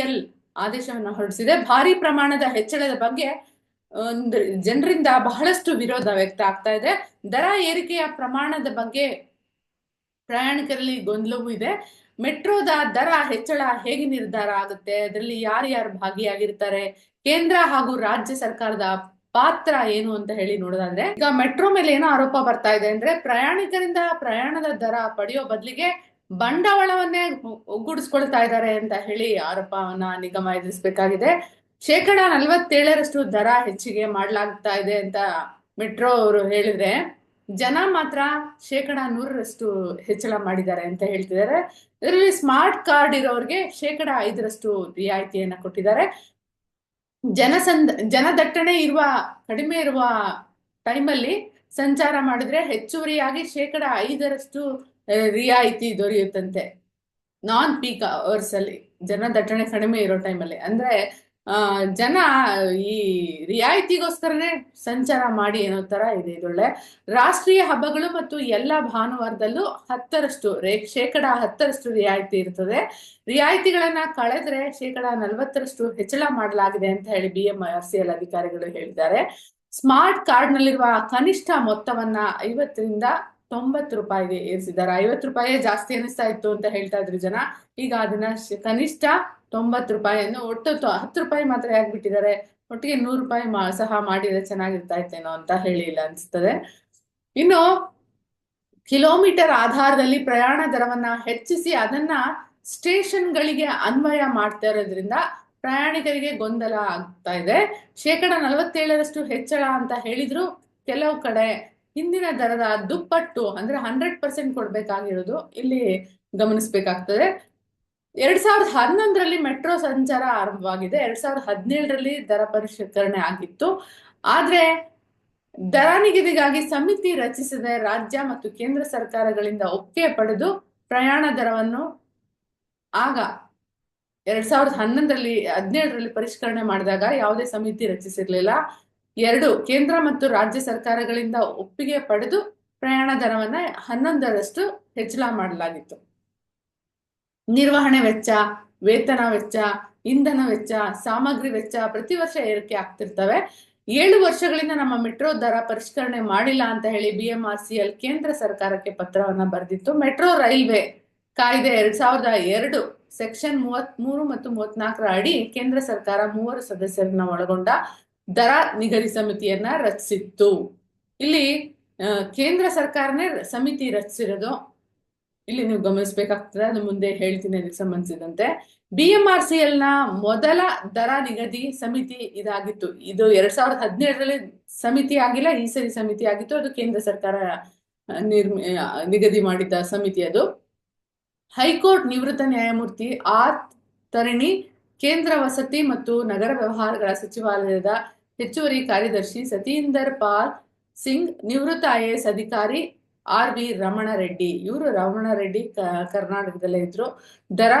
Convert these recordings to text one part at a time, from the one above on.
BMRCL ಆದೇಶವನ್ನು ಹೊರಡಿಸಿದೆ. ಭಾರಿ ಪ್ರಮಾಣದ ಹೆಚ್ಚಳದ ಬಗ್ಗೆ ಜನರಿಂದ ಬಹಳಷ್ಟು ವಿರೋಧ ವ್ಯಕ್ತ ಆಗ್ತಾ ಇದೆ. ದರ ಏರಿಕೆಯ ಪ್ರಮಾಣದ ಬಗ್ಗೆ ಪ್ರಯಾಣಿಕರಲ್ಲಿ ಗೊಂದಲವೂ ಇದೆ. ಮೆಟ್ರೋದ ದರ ಹೆಚ್ಚಳ ಹೇಗೆ ನಿರ್ಧಾರ ಆಗುತ್ತೆ? ಅದರಲ್ಲಿ ಯಾರ್ಯಾರು ಭಾಗಿಯಾಗಿರ್ತಾರೆ? ಕೇಂದ್ರ ಹಾಗೂ ರಾಜ್ಯ ಸರ್ಕಾರದ ಪಾತ್ರ ಏನು ಅಂತ ಹೇಳಿ ನೋಡೋದಾದ್ರೆ, ಈಗ ಮೆಟ್ರೋ ಮೇಲೆ ಏನೋ ಆರೋಪ ಬರ್ತಾ ಇದೆ ಅಂದ್ರೆ ಪ್ರಯಾಣಿಕರಿಂದ ಪ್ರಯಾಣದ ದರ ಪಡೆಯೋ ಬದಲಿಗೆ ಬಂಡವಾಳವನ್ನೇ ಒಗ್ಗೂಡಿಸ್ಕೊಳ್ತಾ ಇದ್ದಾರೆ ಅಂತ ಹೇಳಿ ಆರೋಪವನ್ನ ನಿಗಮ ಎದುರಿಸಬೇಕಾಗಿದೆ. ಶೇಕಡ ನಲವತ್ತೇಳರಷ್ಟು ದರ ಹೆಚ್ಚಿಗೆ ಮಾಡಲಾಗ್ತಾ ಇದೆ ಅಂತ ಮೆಟ್ರೋ ಅವರು ಹೇಳಿದ್ರೆ ಜನ ಮಾತ್ರ ಶೇಕಡ ನೂರರಷ್ಟು ಹೆಚ್ಚಳ ಮಾಡಿದ್ದಾರೆ ಅಂತ ಹೇಳ್ತಿದ್ದಾರೆ. ಇದರಲ್ಲಿ ಸ್ಮಾರ್ಟ್ ಕಾರ್ಡ್ ಇರೋರಿಗೆ ಶೇಕಡ ಐದರಷ್ಟು ರಿಯಾಯಿತಿಯನ್ನ ಕೊಟ್ಟಿದ್ದಾರೆ. ಜನಸಂದ ಜನದಟ್ಟಣೆ ಇರುವ ಕಡಿಮೆ ಇರುವ ಟೈಮಲ್ಲಿ ಸಂಚಾರ ಮಾಡಿದ್ರೆ ಹೆಚ್ಚುವರಿಯಾಗಿ ಶೇಕಡ ಐದರಷ್ಟು ರಿಯಾಯಿತಿ ದೊರೆಯುತ್ತಂತೆ. ನಾನ್ ಪೀಕ್ ಅವರ್ಸ್ ಅಲ್ಲಿ ಜನದಟ್ಟಣೆ ಕಡಿಮೆ ಇರೋ ಟೈಮಲ್ಲಿ ಅಂದ್ರೆ ಜನ ಈ ರಿಯಾಯಿತಿಗೋಸ್ಕರನೇ ಸಂಚಾರ ಮಾಡಿ ಅನ್ನೋ ತರ ಇದೆ ಇದೊಳ್ಳೆ ರಾಷ್ಟ್ರೀಯ ಹಬ್ಬಗಳು ಮತ್ತು ಎಲ್ಲ ಭಾನುವಾರದಲ್ಲೂ ಹತ್ತರಷ್ಟು, ರೇ, ಶೇಕಡ ಹತ್ತರಷ್ಟು ರಿಯಾಯಿತಿ ಇರ್ತದೆ. ರಿಯಾಯಿತಿಗಳನ್ನ ಕಳೆದ್ರೆ ಶೇಕಡ ನಲವತ್ತರಷ್ಟು ಹೆಚ್ಚಳ ಮಾಡಲಾಗಿದೆ ಅಂತ ಹೇಳಿ B M R C L ಅಧಿಕಾರಿಗಳು ಹೇಳಿದ್ದಾರೆ. ಸ್ಮಾರ್ಟ್ ಕಾರ್ಡ್ ನಲ್ಲಿರುವ ಕನಿಷ್ಠ ಮೊತ್ತವನ್ನ ಐವತ್ತರಿಂದ ತೊಂಬತ್ತು ರೂಪಾಯಿಗೆ ಏರಿಸಿದ್ದಾರೆ. ಐವತ್ತು ರೂಪಾಯಿ ಜಾಸ್ತಿ ಅನಿಸ್ತಾ ಇತ್ತು ಅಂತ ಹೇಳ್ತಾ ಇದ್ರು ಜನ. ಈಗ ಅದನ್ನ ಕನಿಷ್ಠ ತೊಂಬತ್ತು ರೂಪಾಯಿಯನ್ನು ಒಟ್ಟು ಹತ್ತು ರೂಪಾಯಿ ಮಾತ್ರ ಆಗ್ಬಿಟ್ಟಿದ್ದಾರೆ ಒಟ್ಟಿಗೆ ನೂರು ರೂಪಾಯಿ ಸಹ ಮಾಡಿದ್ರೆ ಚೆನ್ನಾಗಿರ್ತಾ ಇತ್ತೇನೋ ಅಂತ ಹೇಳಿಲ್ಲ ಅನ್ಸ್ತದೆ. ಇನ್ನು ಕಿಲೋಮೀಟರ್ ಆಧಾರದಲ್ಲಿ ಪ್ರಯಾಣ ದರವನ್ನ ಹೆಚ್ಚಿಸಿ ಅದನ್ನ ಸ್ಟೇಷನ್ಗಳಿಗೆ ಅನ್ವಯ ಮಾಡ್ತಾ ಇರೋದ್ರಿಂದ ಪ್ರಯಾಣಿಕರಿಗೆ ಗೊಂದಲ ಆಗ್ತಾ ಇದೆ. ಶೇಕಡ ನಲವತ್ತೇಳರಷ್ಟು ಹೆಚ್ಚಳ ಅಂತ ಹೇಳಿದ್ರು. ಕೆಲವು ಕಡೆ ಹಿಂದಿನ ದರದ ದುಪ್ಪಟ್ಟು ಅಂದ್ರೆ ಹಂಡ್ರೆಡ್ ಪರ್ಸೆಂಟ್ ಕೊಡ್ಬೇಕಾಗಿರೋದು ಇಲ್ಲಿ ಗಮನಿಸ್ಬೇಕಾಗ್ತದೆ. ಎರಡ್ ಸಾವಿರದ ಹನ್ನೊಂದರಲ್ಲಿ ಮೆಟ್ರೋ ಸಂಚಾರ ಆರಂಭವಾಗಿದೆ. ಎರಡ್ ಸಾವಿರದ ಹದಿನೇಳರಲ್ಲಿ ದರ ಪರಿಷ್ಕರಣೆ ಆಗಿತ್ತು. ಆದ್ರೆ ದರ ನಿಗದಿಗಾಗಿ ಸಮಿತಿ ರಚಿಸದೆ. ರಾಜ್ಯ ಮತ್ತು ಕೇಂದ್ರ ಸರ್ಕಾರಗಳಿಂದ ಒಪ್ಪಿಗೆ ಪಡೆದು ಪ್ರಯಾಣ ದರವನ್ನು ಆಗ ಎರಡ್ ಸಾವಿರದ ಹನ್ನೊಂದರಲ್ಲಿ, ಹದಿನೇಳರಲ್ಲಿ ಪರಿಷ್ಕರಣೆ ಮಾಡಿದಾಗ ಯಾವುದೇ ಸಮಿತಿ ರಚಿಸಿರ್ಲಿಲ್ಲ. ಎರಡು, ಕೇಂದ್ರ ಮತ್ತು ರಾಜ್ಯ ಸರ್ಕಾರಗಳಿಂದ ಒಪ್ಪಿಗೆ ಪಡೆದು ಪ್ರಯಾಣ ದರವನ್ನ ಹನ್ನೊಂದರಷ್ಟು ಹೆಚ್ಚಳ ಮಾಡಲಾಗಿತ್ತು. ನಿರ್ವಹಣೆ ವೆಚ್ಚ, ವೇತನ ವೆಚ್ಚ, ಇಂಧನ ವೆಚ್ಚ, ಸಾಮಗ್ರಿ ವೆಚ್ಚ ಪ್ರತಿ ವರ್ಷ ಏರಿಕೆ ಆಗ್ತಿರ್ತವೆ. ಏಳು ವರ್ಷಗಳಿಂದ ನಮ್ಮ ಮೆಟ್ರೋ ದರ ಪರಿಷ್ಕರಣೆ ಮಾಡಿಲ್ಲ ಅಂತ ಹೇಳಿ ಬಿಎಂಆರ್ ಸಿ ಎಲ್ ಕೇಂದ್ರ ಸರ್ಕಾರಕ್ಕೆ ಪತ್ರವನ್ನ ಬರೆದಿತ್ತು. ಮೆಟ್ರೋ ರೈಲ್ವೆ ಕಾಯ್ದೆ ಎರಡ್ ಸಾವಿರದ ಎರಡು ಸೆಕ್ಷನ್ ಮೂವತ್ತ್ ಮೂರು ಮತ್ತು ಮೂವತ್ನಾಲ್ಕರ ಅಡಿ ಕೇಂದ್ರ ಸರ್ಕಾರ ಮೂವರು ಸದಸ್ಯರನ್ನ ಒಳಗೊಂಡ ದರ ನಿಗದಿ ಸಮಿತಿಯನ್ನ ರಚಿಸಿತ್ತು. ಇಲ್ಲಿ ಕೇಂದ್ರ ಸರ್ಕಾರನೇ ಸಮಿತಿ ರಚಿಸಿರೋದು. ಇಲ್ಲಿ ನೀವು ಗಮನಿಸಬೇಕಾಗ್ತದೆ, ಅದು ಮುಂದೆ ಹೇಳ್ತೀನಿ ಅದಕ್ಕೆ ಸಂಬಂಧಿಸಿದಂತೆ. ಎಲ್ನ ಮೊದಲ ದರ ನಿಗದಿ ಸಮಿತಿ ಇದಾಗಿತ್ತು. ಇದು ಎರಡ್ ಸಾವಿರದ ಹದಿನೇಳರಲ್ಲಿ ಸಮಿತಿ ಆಗಿಲ್ಲ, ಈ ಸರಿ ಸಮಿತಿ ಆಗಿತ್ತು. ಅದು ಕೇಂದ್ರ ಸರ್ಕಾರ ನಿರ್ಮ ನಿಗದಿ ಮಾಡಿದ್ದ ಸಮಿತಿ ಅದು. ಹೈಕೋರ್ಟ್ ನಿವೃತ್ತ ನ್ಯಾಯಮೂರ್ತಿ ಆರ್ ತರಣಿ, ಕೇಂದ್ರ ವಸತಿ ಮತ್ತು ನಗರ ವ್ಯವಹಾರಗಳ ಸಚಿವಾಲಯದ ಹೆಚ್ಚುವರಿ ಕಾರ್ಯದರ್ಶಿ ಸತೀಂದರ್ ಪಾಲ್ ಸಿಂಗ್, ನಿವೃತ್ತ ಐಎಎಸ್ ಅಧಿಕಾರಿ ಆರ್ ವಿ ರಮಣ ರೆಡ್ಡಿ ಇವರು ರಮಣ ರೆಡ್ಡಿ ಕ- ಕರ್ನಾಟಕದಲ್ಲೇ ಇದ್ರು. ದರ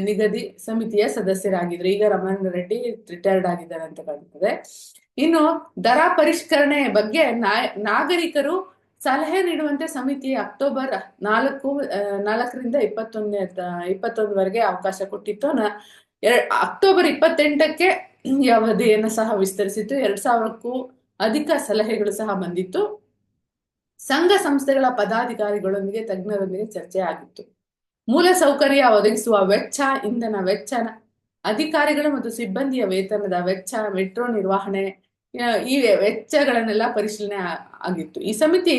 ನಿಗದಿ ಸಮಿತಿಯ ಸದಸ್ಯರಾಗಿದ್ರು. ಈಗ ರಮಣ ರೆಡ್ಡಿ ರಿಟೈರ್ಡ್ ಆಗಿದ್ದಾರೆ ಅಂತ ಕಾಣ್ತದೆ. ಇನ್ನು ದರ ಪರಿಷ್ಕರಣೆ ಬಗ್ಗೆ ನಾಗರಿಕರು ಸಲಹೆ ನೀಡುವಂತೆ ಸಮಿತಿ ಅಕ್ಟೋಬರ್ ನಾಲ್ಕು ನಾಲ್ಕರಿಂದ ಇಪ್ಪತ್ತೊಂದನೇ, ಇಪ್ಪತ್ತೊಂದವರೆಗೆ ಅವಕಾಶ ಕೊಟ್ಟಿತ್ತು. ಅಕ್ಟೋಬರ್ ಇಪ್ಪತ್ತೆಂಟಕ್ಕೆ ಈ ಅವಧಿಯನ್ನು ಸಹ ವಿಸ್ತರಿಸಿತ್ತು. ಎರಡ್ ಸಾವಿರಕ್ಕೂ ಅಧಿಕ ಸಲಹೆಗಳು ಸಹ ಬಂದಿತ್ತು. ಸಂಘ ಸಂಸ್ಥೆಗಳ ಪದಾಧಿಕಾರಿಗಳೊಂದಿಗೆ ತಜ್ಞರೊಂದಿಗೆ ಚರ್ಚೆ ಆಗಿತ್ತು. ಮೂಲ ಸೌಕರ್ಯ ಒದಗಿಸುವ ವೆಚ್ಚ, ಇಂಧನ ವೆಚ್ಚ, ಅಧಿಕಾರಿಗಳು ಮತ್ತು ಸಿಬ್ಬಂದಿಯ ವೇತನದ ವೆಚ್ಚ, ಮೆಟ್ರೋ ನಿರ್ವಹಣೆ ಈ ವೆಚ್ಚಗಳನ್ನೆಲ್ಲ ಪರಿಶೀಲನೆ ಆಗಿತ್ತು. ಈ ಸಮಿತಿ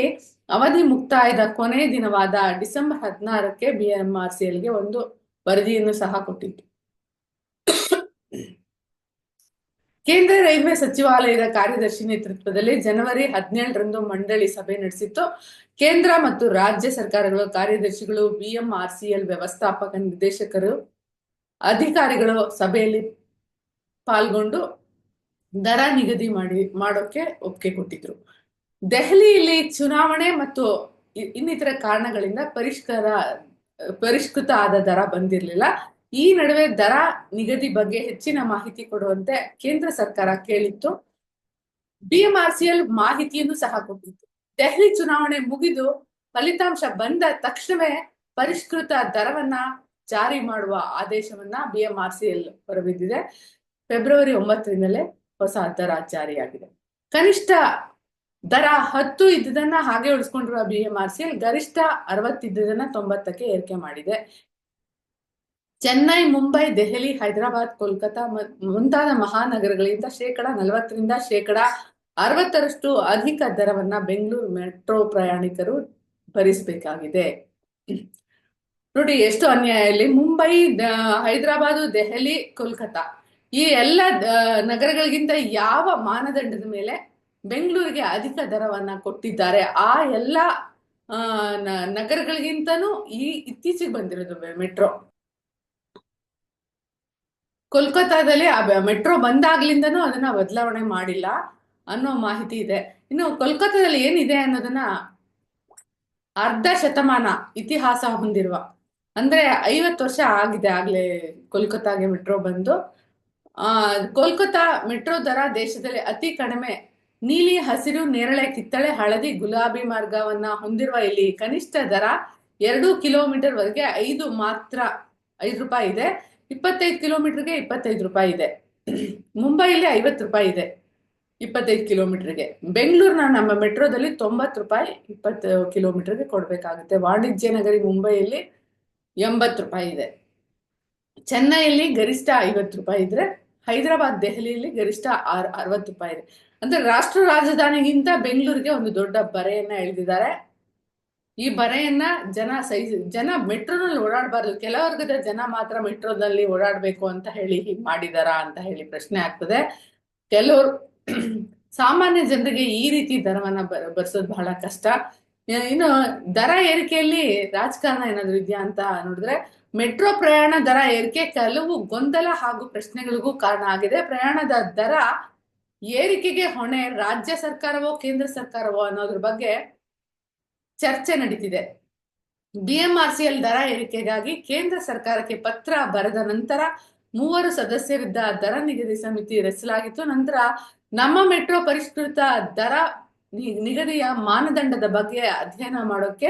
ಅವಧಿ ಮುಕ್ತಾಯದ ಕೊನೆಯ ದಿನವಾದ ಡಿಸೆಂಬರ್ ಹದಿನಾರಕ್ಕೆ ಬಿಎಂಆರ್ಸಿಎಲ್ಗೆ ಒಂದು ವರದಿಯನ್ನು ಸಹ ಕೊಟ್ಟಿತ್ತು. ಕೇಂದ್ರ ರೈಲ್ವೆ ಸಚಿವಾಲಯದ ಕಾರ್ಯದರ್ಶಿ ನೇತೃತ್ವದಲ್ಲಿ ಜನವರಿ ಹದಿನೇಳರಂದು ಮಂಡಳಿ ಸಭೆ ನಡೆಸಿತ್ತು. ಕೇಂದ್ರ ಮತ್ತು ರಾಜ್ಯ ಸರ್ಕಾರಗಳ ಕಾರ್ಯದರ್ಶಿಗಳು, ಬಿಎಂಆರ್ಸಿಎಲ್ ವ್ಯವಸ್ಥಾಪಕ ನಿರ್ದೇಶಕರು, ಅಧಿಕಾರಿಗಳು ಸಭೆಯಲ್ಲಿ ಪಾಲ್ಗೊಂಡು ದರ ನಿಗದಿ ಮಾಡಿ, ಮಾಡೋಕೆ ಒಪ್ಪಿಗೆ ಕೊಟ್ಟಿದ್ರು. ದೆಹಲಿಯಲ್ಲಿ ಚುನಾವಣೆ ಮತ್ತು ಇನ್ನಿತರ ಕಾರಣಗಳಿಂದ ಪರಿಷ್ಕಾರ, ಪರಿಷ್ಕೃತ ಆದ ದರ ಬಂದಿರಲಿಲ್ಲ. ಈ ನಡುವೆ ದರ ನಿಗದಿ ಬಗ್ಗೆ ಹೆಚ್ಚಿನ ಮಾಹಿತಿ ಕೊಡುವಂತೆ ಕೇಂದ್ರ ಸರ್ಕಾರ ಕೇಳಿತ್ತು. ಬಿಎಂಆರ್ಸಿಎಲ್ ಮಾಹಿತಿಯನ್ನು ಸಹ ಕೊಟ್ಟಿತ್ತು. ದೆಹಲಿ ಚುನಾವಣೆ ಮುಗಿದು ಫಲಿತಾಂಶ ಬಂದ ತಕ್ಷಣವೇ ಪರಿಷ್ಕೃತ ದರವನ್ನ ಜಾರಿ ಮಾಡುವ ಆದೇಶವನ್ನ ಬಿಎಂಆರ್ಸಿಎಲ್ ಹೊರಬಿದ್ದಿದೆ. ಫೆಬ್ರವರಿ ಒಂಬತ್ತರಿಂದಲೇ ಹೊಸ ದರ ಜಾರಿಯಾಗಿದೆ. ಕನಿಷ್ಠ ದರ ಹತ್ತು ಇದ್ದುದನ್ನ ಹಾಗೆ ಉಳಿಸ್ಕೊಂಡಿರುವ ಬಿಎಂಆರ್ಸಿಎಲ್ ಗರಿಷ್ಠ ಅರವತ್ತಿದ್ದುದನ್ನ ತೊಂಬತ್ತಕ್ಕೆ ಏರಿಕೆ ಮಾಡಿದೆ. ಚೆನ್ನೈ, ಮುಂಬೈ, ದೆಹಲಿ, ಹೈದರಾಬಾದ್, ಕೋಲ್ಕತಾ ಮುಂತಾದ ಮಹಾನಗರಗಳಿಂದ ಶೇಕಡ ನಲವತ್ತರಿಂದ ಶೇಕಡ ಅರವತ್ತರಷ್ಟು ಅಧಿಕ ದರವನ್ನ ಬೆಂಗಳೂರು ಮೆಟ್ರೋ ಪ್ರಯಾಣಿಕರು ಭರಿಸಬೇಕಾಗಿದೆ. ನೋಡಿ, ಎಷ್ಟು ಅನ್ಯಾಯ ಇಲ್ಲಿ. ಮುಂಬೈ ಹೈದರಾಬಾದು, ದೆಹಲಿ, ಕೋಲ್ಕತಾ ಈ ಎಲ್ಲ ನಗರಗಳಿಗಿಂತ ಯಾವ ಮಾನದಂಡದ ಮೇಲೆ ಬೆಂಗಳೂರಿಗೆ ಅಧಿಕ ದರವನ್ನ ಕೊಟ್ಟಿದ್ದಾರೆ, ಆ ಎಲ್ಲ ನಗರಗಳಿಗಿಂತನೂ ಈ ಇತ್ತೀಚೆಗೆ ಬಂದಿರೋದು ಮೆಟ್ರೋ. ಕೋಲ್ಕತ್ತಾದಲ್ಲಿ ಮೆಟ್ರೋ ಬಂದಾಗ್ಲಿಂದನೂ ಅದನ್ನ ಬದಲಾವಣೆ ಮಾಡಿಲ್ಲ ಅನ್ನೋ ಮಾಹಿತಿ ಇದೆ. ಇನ್ನು ಕೋಲ್ಕತ್ತಾದಲ್ಲಿ ಏನಿದೆ ಅನ್ನೋದನ್ನ ಅರ್ಧ ಶತಮಾನ ಇತಿಹಾಸ ಹೊಂದಿರುವ, ಅಂದ್ರೆ ಐವತ್ತು ವರ್ಷ ಆಗಿದೆ ಆಗ್ಲೇ ಕೋಲ್ಕತ್ತಾಗೆ ಮೆಟ್ರೋ ಬಂದು. ಆ, ಕೋಲ್ಕತ್ತಾ ಮೆಟ್ರೋ ದರ ದೇಶದಲ್ಲಿ ಅತಿ ಕಡಿಮೆ. ನೀಲಿ ಹಸಿರು, ನೇರಳೆ, ಕಿತ್ತಳೆ, ಹಳದಿ, ಗುಲಾಬಿ ಮಾರ್ಗವನ್ನ ಹೊಂದಿರುವ ಇಲ್ಲಿ ಕನಿಷ್ಠ ದರ ಎರಡು ಕಿಲೋಮೀಟರ್ ವರೆಗೆ ಐದು ಮಾತ್ರ, ಐದು ರೂಪಾಯಿ ಇದೆ. ಇಪ್ಪತ್ತೈದು ಕಿಲೋಮೀಟ್ರಿಗೆ ಇಪ್ಪತ್ತೈದು ರೂಪಾಯಿ ಇದೆ. ಮುಂಬೈಲಿ ಐವತ್ತು ರೂಪಾಯಿ ಇದೆ ಇಪ್ಪತ್ತೈದು ಕಿಲೋಮೀಟ್ರಿಗೆ. ಬೆಂಗಳೂರಿನ ನಮ್ಮ ಮೆಟ್ರೋದಲ್ಲಿ ತೊಂಬತ್ತು ರೂಪಾಯಿ ಇಪ್ಪತ್ತು ಕಿಲೋಮೀಟ್ರಿಗೆ ಕೊಡಬೇಕಾಗುತ್ತೆ. ವಾಣಿಜ್ಯ ನಗರಿ ಮುಂಬೈಯಲ್ಲಿ ಎಂಬತ್ತು ರೂಪಾಯಿ ಇದೆ. ಚೆನ್ನೈಯಲ್ಲಿ ಗರಿಷ್ಠ ಐವತ್ತು ರೂಪಾಯಿ ಇದ್ರೆ ಹೈದರಾಬಾದ್ ದೆಹಲಿಯಲ್ಲಿ ಗರಿಷ್ಠ ಆರ್ ಅರವತ್ತು ರೂಪಾಯಿ ಇದೆ. ಅಂದ್ರೆ ರಾಷ್ಟ್ರ ರಾಜಧಾನಿಗಿಂತ ಬೆಂಗಳೂರಿಗೆ ಒಂದು ದೊಡ್ಡ ಬರೆಯನ್ನ ಎಳೆದಿದ್ದಾರೆ. ಈ ಬರೆಯನ್ನ ಜನ ಸಹಿ ಜನ ಮೆಟ್ರೋನಲ್ಲಿ ಓಡಾಡಬಾರ್ದು. ಕೆಲವರ್ಗದ ಜನ ಮಾತ್ರ ಮೆಟ್ರೋದಲ್ಲಿ ಓಡಾಡ್ಬೇಕು ಅಂತ ಹೇಳಿ ಹೀಗೆ ಮಾಡಿದಾರಾ ಅಂತ ಹೇಳಿ ಪ್ರಶ್ನೆ ಆಗ್ತದೆ. ಕೆಲವರು ಸಾಮಾನ್ಯ ಜನರಿಗೆ ಈ ರೀತಿ ದರವನ್ನ ಬರ್ಸೋದು ಬಹಳ ಕಷ್ಟ. ಇನ್ನು ದರ ಏರಿಕೆಯಲ್ಲಿ ರಾಜಕಾರಣ ಏನಾದ್ರು ಇದೆಯಾ ಅಂತ ನೋಡಿದ್ರೆ ಮೆಟ್ರೋ ಪ್ರಯಾಣ ದರ ಏರಿಕೆ ಕೆಲವು ಗೊಂದಲ ಹಾಗೂ ಪ್ರಶ್ನೆಗಳಿಗೂ ಕಾರಣ ಆಗಿದೆ. ಪ್ರಯಾಣದ ದರ ಏರಿಕೆಗೆ ಹೊಣೆ ರಾಜ್ಯ ಸರ್ಕಾರವೋ ಕೇಂದ್ರ ಸರ್ಕಾರವೋ ಅನ್ನೋದ್ರ ಬಗ್ಗೆ ಚರ್ಚೆ ನಡೀತಿದೆ. ಬಿಎಂಆರ್ಸಿಎಲ್ ದರ ಏರಿಕೆಗಾಗಿ ಕೇಂದ್ರ ಸರ್ಕಾರಕ್ಕೆ ಪತ್ರ ಬರೆದ ನಂತರ ಮೂವರು ಸದಸ್ಯರಿದ್ದ ದರ ನಿಗದಿ ಸಮಿತಿ ರಚಿಸಲಾಗಿತ್ತು. ನಂತರ ನಮ್ಮ ಮೆಟ್ರೋ ಪರಿಷ್ಕೃತ ದರ ನಿಗದಿಯ ಮಾನದಂಡದ ಬಗ್ಗೆ ಅಧ್ಯಯನ ಮಾಡೋಕೆ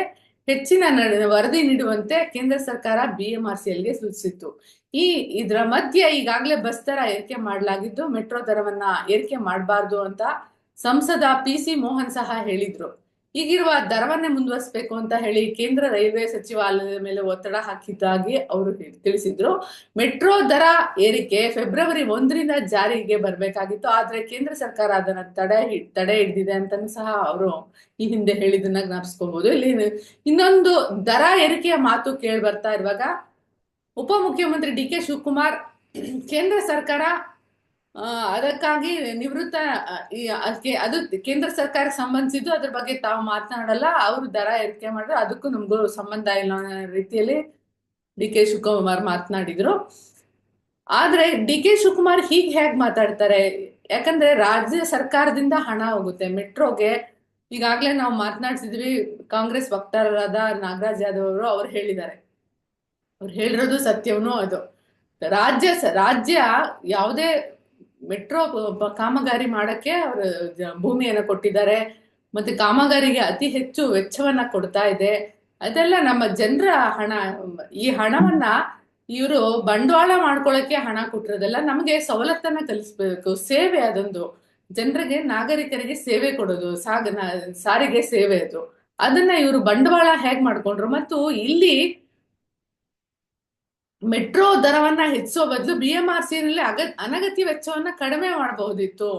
ಹೆಚ್ಚಿನ ವರದಿ ನೀಡುವಂತೆ ಕೇಂದ್ರ ಸರ್ಕಾರ ಬಿಎಂಆರ್ಸಿಎಲ್ಗೆ ಸೂಚಿಸಿತ್ತು. ಈ, ಇದರ ಮಧ್ಯೆ ಈಗಾಗಲೇ ಬಸ್ ದರ ಏರಿಕೆ ಮಾಡಲಾಗಿದ್ದು, ಮೆಟ್ರೋ ದರವನ್ನ ಏರಿಕೆ ಮಾಡಬಾರ್ದು ಅಂತ ಸಂಸದ ಪಿ ಸಿ ಮೋಹನ್ ಸಹ ಹೇಳಿದ್ರು. ಈಗಿರುವ ದರವನ್ನೇ ಮುಂದುವರಿಸಬೇಕು ಅಂತ ಹೇಳಿ ಕೇಂದ್ರ ರೈಲ್ವೆ ಸಚಿವಾಲಯದ ಮೇಲೆ ಒತ್ತಡ ಹಾಕಿದ್ದಾಗಿ ಅವರು ತಿಳಿಸಿದ್ರು. ಮೆಟ್ರೋ ದರ ಏರಿಕೆ ಫೆಬ್ರವರಿ ಒಂದರಿಂದ ಜಾರಿಗೆ ಬರಬೇಕಾಗಿತ್ತು. ಆದ್ರೆ ಕೇಂದ್ರ ಸರ್ಕಾರ ಅದನ್ನ ತಡೆ ತಡೆ ಹಿಡಿದಿದೆ ಅಂತಾನು ಸಹ ಅವರು ಈ ಹಿಂದೆ ಹೇಳಿದನ್ನ ಜ್ಞಾಪಿಸ್ಕೋಬಹುದು ಇಲ್ಲಿ ಇನ್ನೊಂದು ದರ ಏರಿಕೆಯ ಮಾತು ಕೇಳಿ ಬರ್ತಾ ಇರುವಾಗ ಉಪಮುಖ್ಯಮಂತ್ರಿ ಡಿ ಕೆ ಶಿವಕುಮಾರ್, ಕೇಂದ್ರ ಸರ್ಕಾರ ಅದಕ್ಕಾಗಿ ನಿವೃತ್ತ ಅದು ಕೇಂದ್ರ ಸರ್ಕಾರಕ್ಕೆ ಸಂಬಂಧಿಸಿದ್ದು ಅದ್ರ ಬಗ್ಗೆ ತಾವು ಮಾತನಾಡಲ್ಲ, ಅವರು ದರ ಏರಿಕೆ ಮಾಡಿದ್ರೆ, ಅದಕ್ಕೂ ನಮಗೂ ಸಂಬಂಧ ಇಲ್ಲ ರೀತಿಯಲ್ಲಿ ಡಿ ಕೆ ಶಿವಕುಮಾರ್ ಮಾತನಾಡಿದ್ರು. ಆದ್ರೆ ಡಿ ಕೆ ಶಿವಕುಮಾರ್ ಹೀಗೆ ಹೇಗ್ ಮಾತಾಡ್ತಾರೆ? ಯಾಕಂದ್ರೆ ರಾಜ್ಯ ಸರ್ಕಾರದಿಂದ ಹಣ ಹೋಗುತ್ತೆ, ಮೆಟ್ರೋಗೆ. ಈಗಾಗ್ಲೇ ನಾವು ಮಾತನಾಡ್ಸಿದ್ವಿ ಕಾಂಗ್ರೆಸ್ ವಕ್ತಾರರಾದ ನಾಗರಾಜ್ ಯಾದವ್ ಅವರು, ಅವ್ರು ಹೇಳಿದ್ದಾರೆ. ಅವ್ರು ಹೇಳಿರೋದು ಸತ್ಯವೂ ಅದು. ರಾಜ್ಯ ರಾಜ್ಯ ಯಾವುದೇ ಮೆಟ್ರೋ ಕಾಮಗಾರಿ ಮಾಡಕ್ಕೆ ಅವರು ಭೂಮಿಯನ್ನು ಕೊಟ್ಟಿದ್ದಾರೆ. ಮತ್ತೆ ಕಾಮಗಾರಿಗೆ ಅತಿ ಹೆಚ್ಚು ವೆಚ್ಚವನ್ನ ಕೊಡ್ತಾ ಇದೆ. ಅದೆಲ್ಲ ನಮ್ಮ ಜನರ ಹಣ, ಈ ಹಣವನ್ನ ಇವರು ಬಂಡವಾಳ ಮಾಡ್ಕೊಳ್ಳಕ್ಕೆ ಹಣ ಕೊಟ್ಟಿರೋದೆಲ್ಲ ನಮಗೆ ಸವಲತ್ತನ್ನ ಕಲಿಸ್ಬೇಕು. ಸೇವೆ ಅದೊಂದು. ಜನರಿಗೆ, ನಾಗರಿಕರಿಗೆ ಸೇವೆ ಕೊಡೋದು ಸಾಗ ಸಾರಿಗೆ ಸೇವೆ ಅದು. ಅದನ್ನ ಇವರು ಬಂಡವಾಳ ಹೇಗ್ ಮಾಡ್ಕೊಂಡ್ರು? ಮತ್ತು ಇಲ್ಲಿ ಮೆಟ್ರೋ ದರವನ್ನ ಹೆಚ್ಚಿಸೋ ಬದಲು ಬಿ ಎಂ ಆರ್ ಸಿ ನಲ್ಲಿ ಅಗ, ಅನಗತ್ಯ ವೆಚ್ಚವನ್ನ ಕಡಿಮೆ ಮಾಡಬಹುದಿತ್ತು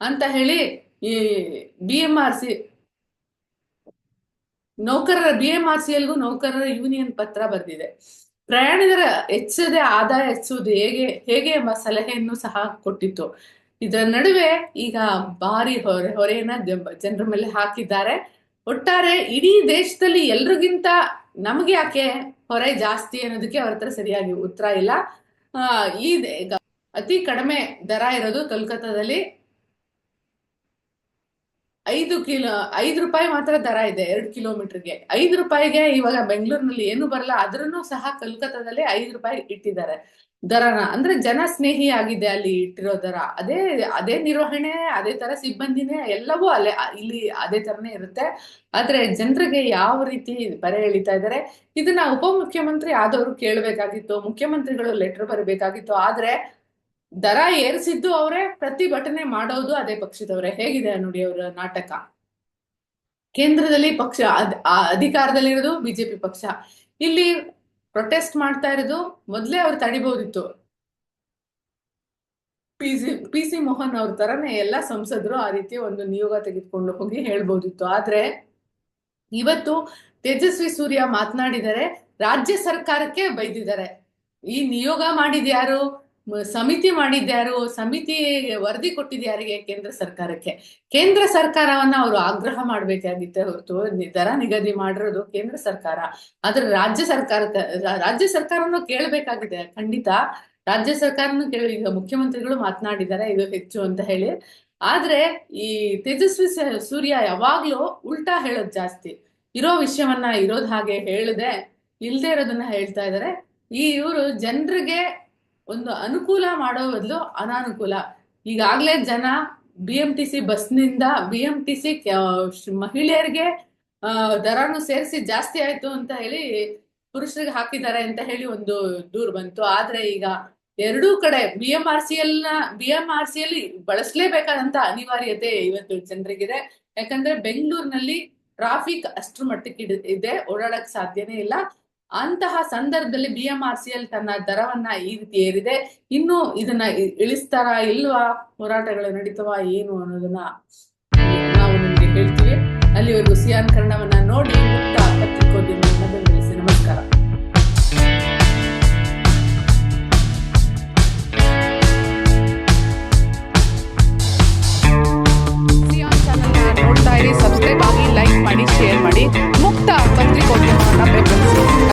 ಅಂತ ಹೇಳಿ ಈ ಬಿ ಎಂ ಆರ್ ಸಿ ನೌಕರರ ಬಿ ಎಂ ಆರ್ ಸಿ ಎಲ್ಗೂ ನೌಕರರ ಯೂನಿಯನ್ ಪತ್ರ ಬರೆದಿದೆ. ಪ್ರಯಾಣಿಕರ ಹೆಚ್ಚದೆ ಆದಾಯ ಹೆಚ್ಚುವುದು ಹೇಗೆ ಹೇಗೆ ಎಂಬ ಸಲಹೆಯನ್ನು ಸಹ ಕೊಟ್ಟಿತ್ತು. ಇದರ ನಡುವೆ ಈಗ ಭಾರಿ ಹೊರೆ, ಹೊರೆಯನ್ನ ಜನರ ಮೇಲೆ ಹಾಕಿದ್ದಾರೆ. ಒಟ್ಟಾರೆ ಇಡೀ ದೇಶದಲ್ಲಿ ಎಲ್ರಿಗಿಂತ ನಮ್ಗೆ ಯಾಕೆ ಹೊರೆ ಜಾಸ್ತಿ ಅನ್ನೋದಕ್ಕೆ ಅವ್ರ ಹತ್ರ ಸರಿಯಾಗಿ ಉತ್ತರ ಇಲ್ಲ. ಈ ಅತಿ ಕಡಿಮೆ ದರ ಇರೋದು ಕೋಲ್ಕತ್ತಾದಲ್ಲಿ ಐದು ಕಿಲೋ, ಐದು ರೂಪಾಯಿ ಮಾತ್ರ ದರ ಇದೆ ಎರಡು ಕಿಲೋಮೀಟರ್ಗೆ. ಐದು ರೂಪಾಯಿಗೆ ಇವಾಗ ಬೆಂಗಳೂರಿನಲ್ಲಿ ಏನು ಬರಲ್ಲ ಅದ್ರೂ ಸಹ ಕಲ್ಕತ್ತಾದಲ್ಲಿ ಐದು ರೂಪಾಯಿ ಇಟ್ಟಿದ್ದಾರೆ. ದರನ ಅಂದ್ರೆ ಜನ ಸ್ನೇಹಿ ಆಗಿದೆ ಅಲ್ಲಿ ಇಟ್ಟಿರೋ ದರ. ಅದೇ ಅದೇ ನಿರ್ವಹಣೆ, ಅದೇ ತರ ಸಿಬ್ಬಂದಿನೇ ಎಲ್ಲವೂ ಅಲ್ಲೇ ಇಲ್ಲಿ ಅದೇ ತರನೇ ಇರುತ್ತೆ. ಆದ್ರೆ ಜನರಿಗೆ ಯಾವ ರೀತಿ ಬರೆ ಎಳಿತಾ ಇದ್ದಾರೆ? ಇದನ್ನ ಉಪಮುಖ್ಯಮಂತ್ರಿ ಆದವರು ಕೇಳಬೇಕಾಗಿತ್ತು, ಮುಖ್ಯಮಂತ್ರಿಗಳು ಲೆಟರ್ ಬರಬೇಕಾಗಿತ್ತು. ಆದ್ರೆ ದರ ಏರಿಸಿದ್ದು ಅವರೇ, ಪ್ರತಿಭಟನೆ ಮಾಡೋದು ಅದೇ ಪಕ್ಷದವರೇ. ಹೇಗಿದೆ ನೋಡಿ ಅವರ ನಾಟಕ? ಕೇಂದ್ರದಲ್ಲಿ ಪಕ್ಷ, ಅದ್- ಅಧಿಕಾರದಲ್ಲಿರೋದು ಬಿಜೆಪಿ ಪಕ್ಷ. ಇಲ್ಲಿ ಪ್ರೊಟೆಸ್ಟ್ ಮಾಡ್ತಾ ಇರೋದು ಮೊದ್ಲೇ ಅವ್ರು ತಡಿಬಹುದಿತ್ತು. P C P C Mohan ಅವ್ರ ತರನೇ ಎಲ್ಲ ಸಂಸದರು ಆ ರೀತಿ ಒಂದು ನಿಯೋಗ ತೆಗೆದುಕೊಂಡು ಹೋಗಿ ಹೇಳ್ಬೋದಿತ್ತು ಆದ್ರೆ ಇವತ್ತು ತೇಜಸ್ವಿ ಸೂರ್ಯ ಮಾತನಾಡಿದರೆ ರಾಜ್ಯ ಸರ್ಕಾರಕ್ಕೆ ಬೈದಿದ್ದಾರೆ. ಈ ನಿಯೋಗ ಮಾಡಿದ್ಯಾರು? ಸಮಿತಿ ಮಾಡಿದ್ಯಾರು ಸಮಿತಿ ವರದಿ ಕೊಟ್ಟಿದ್ಯಾರಿಗೆ ಕೇಂದ್ರ ಸರ್ಕಾರಕ್ಕೆ. ಕೇಂದ್ರ ಸರ್ಕಾರವನ್ನ ಅವರು ಆಗ್ರಹ ಮಾಡ್ಬೇಕಾಗಿತ್ತೆ ಹೊರತು. ದರ ನಿಗದಿ ಮಾಡಿರೋದು ಕೇಂದ್ರ ಸರ್ಕಾರ. ಆದ್ರೆ ರಾಜ್ಯ ಸರ್ಕಾರ ರಾಜ್ಯ ಸರ್ಕಾರನು ಕೇಳಬೇಕಾಗಿದೆ. ಖಂಡಿತ ರಾಜ್ಯ ಸರ್ಕಾರನು ಕೇಳಿ, ಈಗ ಮುಖ್ಯಮಂತ್ರಿಗಳು ಮಾತನಾಡಿದ್ದಾರೆ, ಇದು ಹೆಚ್ಚು ಅಂತ ಹೇಳಿ. ಆದ್ರೆ ಈ ತೇಜಸ್ವಿ ಸೂರ್ಯ ಯಾವಾಗ್ಲೂ ಉಲ್ಟಾ ಹೇಳೋದು ಜಾಸ್ತಿ. ಇರೋ ವಿಷಯವನ್ನ ಇರೋದ್ ಹಾಗೆ ಹೇಳದೆ ಇಲ್ದೇ ಇರೋದನ್ನ ಹೇಳ್ತಾ ಇದಾರೆ ಈ ಇವರು ಜನರಿಗೆ ಒಂದು ಅನುಕೂಲ ಮಾಡೋ ಬದಲು ಅನಾನುಕೂಲ. ಈಗಾಗ್ಲೇ ಜನ ಬಿ ಎಂ ಟಿ ಸಿ ಬಸ್ನಿಂದ ಬಿ ಎಂ ಟಿ ಸಿ ಮಹಿಳೆಯರಿಗೆ ದರನು ಸೇರಿಸಿ ಜಾಸ್ತಿ ಆಯ್ತು ಅಂತ ಹೇಳಿ ಪುರುಷರಿಗೆ ಹಾಕಿದ್ದಾರೆ ಅಂತ ಹೇಳಿ ಒಂದು ದೂರು ಬಂತು. ಆದ್ರೆ ಈಗ ಎರಡೂ ಕಡೆ ಬಿ ಎಂ ಆರ್ ಸಿ ಎಲ್ನ ಬಿ ಎಂ ಆರ್ ಸಿ ಬಳಸಲೇಬೇಕಾದಂತ ಅನಿವಾರ್ಯತೆ ಇವತ್ತು ಜನರಿಗಿದೆ. ಯಾಕಂದ್ರೆ ಬೆಂಗಳೂರಿನಲ್ಲಿ ಟ್ರಾಫಿಕ್ ಅಷ್ಟ್ರ ಮಟ್ಟಕ್ಕೆ ಇದೆ, ಓಡಾಡಕ್ ಸಾಧ್ಯನೇ ಇಲ್ಲ. ಅಂತಹ ಸಂದರ್ಭದಲ್ಲಿ B M R C L ತನ್ನ ದರವನ್ನ ಈ ರೀತಿ ಏರಿದೆ. ಇನ್ನು ಇದನ್ನ ಇಳಿಸ್ತಾರ ಇಲ್ವಾ? ಹೋರಾಟಗಳು ನಡೀತವ ಏನು ಅನ್ನೋದನ್ನ ನಾವು ನಿಮಗೆ ಹೇಳ್ತೀವಿ. ಅಲ್ಲಿವರೆಗೂ ಸಿಯಾನ್ ಕನ್ನಡವನ್ನ ನೋಡಿ ಮುಕ್ತ ಪತ್ರಿಕೋದ್ಯಮಿಸಿ ನಮಸ್ಕಾರ. ಸಬ್ಸ್ಕ್ರೈಬ್ ಆಗಿ ಲೈಕ್ ಮಾಡಿ, ಶೇರ್ ಮಾಡಿ.